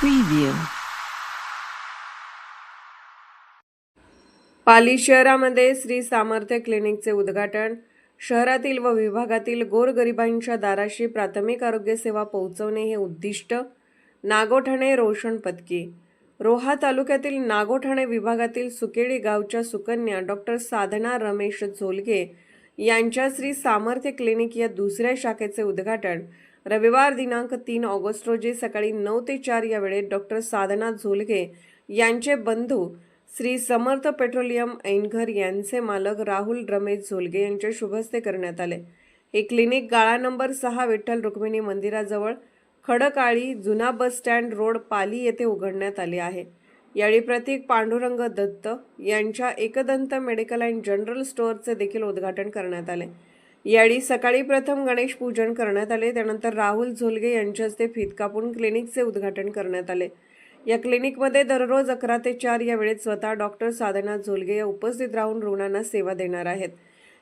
Preview Pali शहरामध्ये श्री सामर्थ्य क्लिनिकचे उद्घाटन. शहरातील व विभागातील गोरगरिबांच्या दाराशी प्राथमिक आरोग्य सेवा पोहोचवणे हे उद्दिष्ट. नागोठाणे रोशन पत्की रोहा तालुक्यातील नागोठाणे विभागातील सुकेडी गावच्या सुकन्या डॉक्टर साधना रमेश झोलगे यांच्या श्री सामर्थ्य क्लिनिक या दुसऱ्या शाखेचे उद्घाटन रविवार दिनांक तीन ऑगस्ट रोजी सकाळी नऊ ते चार या वेळेत डॉक्टर साधना झोलगे यांचे बंधू श्री समर्थ पेट्रोलियम ऐनघर यांचे मालक राहुल रमेश झोलगे यांच्या शुभस्ते करण्यात आले. हे क्लिनिक गाळा नंबर सहा विठ्ठल रुक्मिणी मंदिराजवळ खडकाळी जुना बस स्टँड रोड पाली येथे उघडण्यात आले आहे. यावेळी प्रतीक पांडुरंग दत्त यांच्या एकदंत मेडिकल अँड जनरल स्टोअरचे देखील उद्घाटन करण्यात आले. यावेळी सकाळी प्रथम गणेश पूजन करण्यात आले त्यानंतर राहुल झोलगे यांच्या हस्ते फीत कापून क्लिनिकचे उद्घाटन करण्यात आले. या क्लिनिकमध्ये दररोज अकरा ते चार या वेळेत स्वतः डॉक्टर साधना झोलगे या उपस्थित राहून रुग्णांना सेवा देणार आहेत.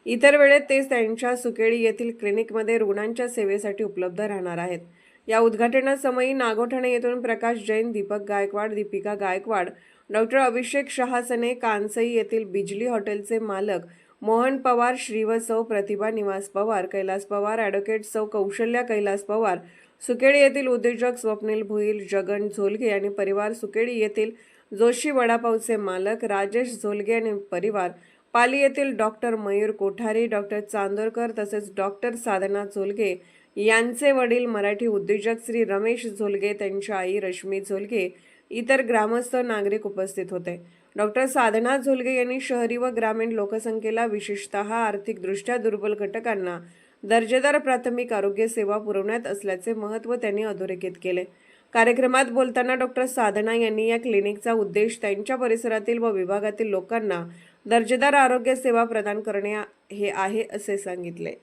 इतर वेळेत ते त्यांच्या सुकेळी येथील क्लिनिकमध्ये रुग्णांच्या सेवेसाठी उपलब्ध राहणार आहेत. या उद्घाटनासमयी नागोठाणे येथून प्रकाश जैन दीपक गायकवाड दीपिका गायकवाड डॉक्टर अभिषेक शहासने कांसई येथील बिजली हॉटेलचे मालक मोहन पवार श्रीव सौ प्रतिभा निवास पवार कैलास पवार ॲडव्होकेट सौ कौशल्या कैलास पवार सुकेडी येथील उद्योजक स्वप्नील भुईल जगन झोलगे आणि परिवार सुकेडी येथील जोशी वडापावचे मालक राजेश झोलगे आणि परिवार पाली येथील डॉक्टर मयूर कोठारी डॉक्टर चांदोरकर तसेच डॉक्टर साधना झोलगे यांचे वडील मराठी उद्योजक श्री रमेश झोलगे त्यांची आई रश्मी झोलगे इतर ग्रामस्थ नागरिक उपस्थित होते. डॉक्टर साधना झोलगे यांनी शहरी व ग्रामीण लोकसंख्येला विशेषतः आर्थिकदृष्ट्या दुर्बल घटकांना दर्जेदार प्राथमिक आरोग्य सेवा पुरवण्यात असल्याचे महत्त्व त्यांनी अधोरेखित केले. कार्यक्रमात बोलताना डॉक्टर साधना यांनी या क्लिनिकचा उद्देश त्यांच्या परिसरातील व विभागातील लोकांना दर्जेदार आरोग्य सेवा प्रदान करणे हे आहे असे सांगितले.